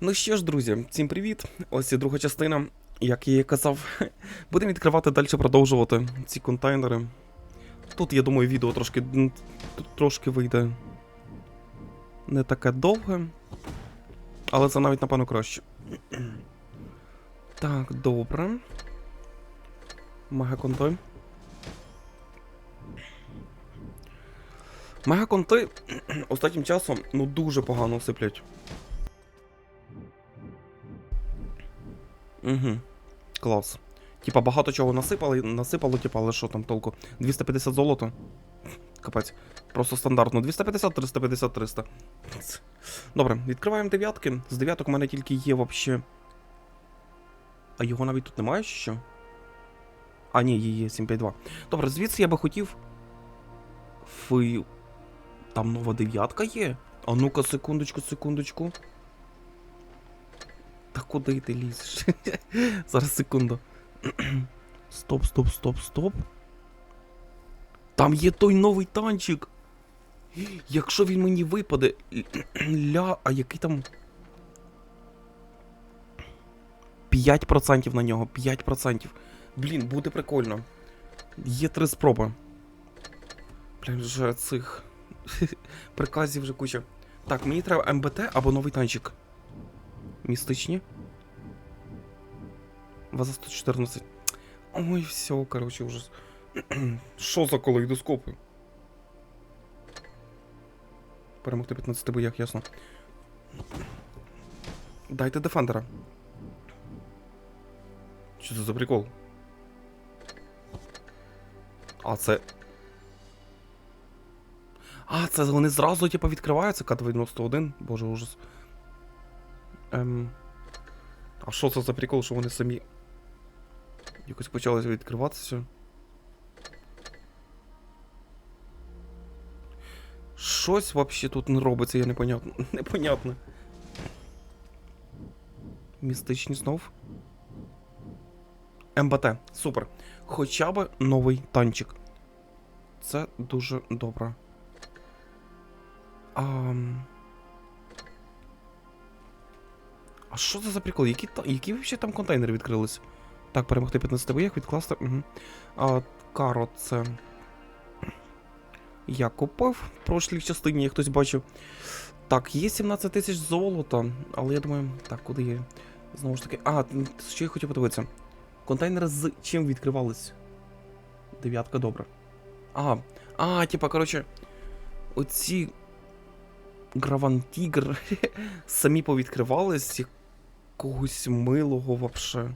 Ну що ж, друзі, всім привіт! Ось і друга частина. Як я і казав, будемо відкривати далі продовжувати ці контейнери. Тут, я думаю, відео трошки, трошки вийде не таке довге. Але це навіть, напевно, краще. Так, добре. Мегаконти. Мегаконти останнім часом ну дуже погано сиплять. Угу. Клас. Типа багато чого насипали, насипало, типа, але що там толку? 250 золота. Капець. Просто стандартно. 250, 350, 300. Добре, відкриваємо дев'ятки. З дев'яток у мене тільки є вообще. А його навіть тут немає що? А, ні, є, є 752. Добре, звідси я би хотів. Фи. Там нова дев'ятка є. А ну-ка, секундочку, секундочку. Та куди ти лізеш? Зараз секунду. стоп, стоп, стоп, стоп. Там є той новий танчик. Якщо він мені випаде. Ля, а який там. 5% на нього, 5%. Блін, буде прикольно. Є три спроби. Блін, вже цих. Приказів вже куча. Так, мені треба МБТ або новий танчик. Містичні. Ваза 114. Ой, все, короче, ужас. Що за колоїдоскопи? Перемогти 15 боях, ясно. Дайте дефендера. Що це за прикол? А це. А, це вони зразу, типу, відкриваються К-91. Боже, ужас. Ем... А що це за прикол, що вони самі якось почали відкриватися? Щось вообще тут не робиться, я непонятно. Непонятно. Містичні знов. МБТ, супер. Хоча б новий танчик. Це дуже добре. Ам... А що це за прикол? Які, які взагалі там контейнери відкрились? Так, перемогти 15 боях, відкласти. Угу. А, Каро це. Я купив в прошлій частині, як хтось бачив. Так, є 17 тисяч золота, але я думаю, так, куди є? Знову ж таки. А, що я хотів подивитися? Контейнери з чим відкривались? Дев'ятка, добре. Ага. А, типа, коротше, оці. Гравантігр самі повідкривались якогось милого вообще.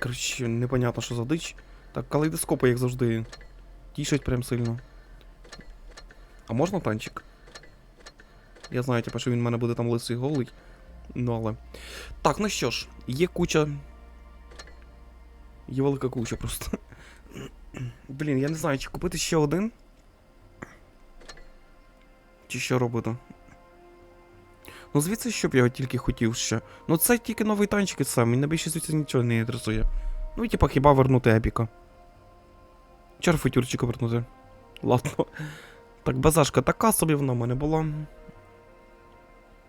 Коротше, непонятно, що за дич. Так, калейдоскопи, як завжди, тішать прям сильно. А можна танчик? Я знаю, типа, що він в мене буде там лисий голий. Ну але. Так, ну що ж, є куча. Є велика куча просто. Блін, я не знаю, чи купити ще один. Чи що робити? Ну, звідси, щоб я тільки хотів ще. Ну, це тільки новий танчик і все, мене більше звідси нічого не інтересує. Ну, і типа хіба вернути епіка. Чар футюрчика вернути. Ладно. Так, базашка така собі вона в мене була.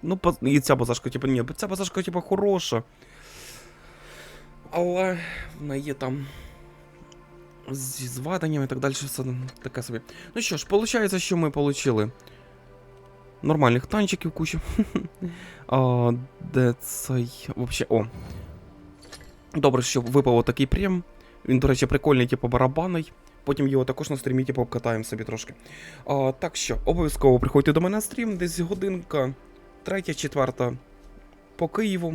Ну, і ця базашка, типа, ні, ця базашка, типа, хороша. Але вона є там. Зі зведенням і так далі, все таке собі. Ну що ж, виходить, що ми отримали нормальних танчиків кучу. а, де цей. Вообще, о. Добре, що випав такий прем. Він, до речі, прикольний, типу, барабанний. Потім його також на стрімі, типу, обкатаємо собі трошки. А, так що, обов'язково приходьте до мене на стрім, десь годинка, третя, четверта по Києву.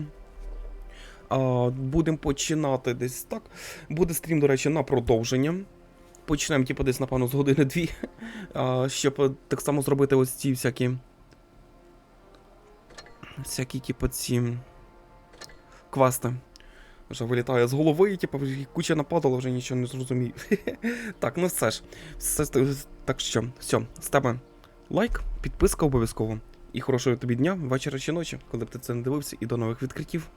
Будемо починати десь так. Буде стрім, до речі, на продовження. Почнемо, типу, десь, напевно, з години-дві. Щоб так само зробити ось ці всякі. Всякі, типу, ці квести. Вже вилітає з голови, типу, куча нападала, вже нічого не зрозумію. так, ну все ж. Все, так що, все, з тебе лайк, підписка обов'язково. І хорошого тобі дня, вечора чи ночі, коли б ти це не дивився, і до нових відкриттів.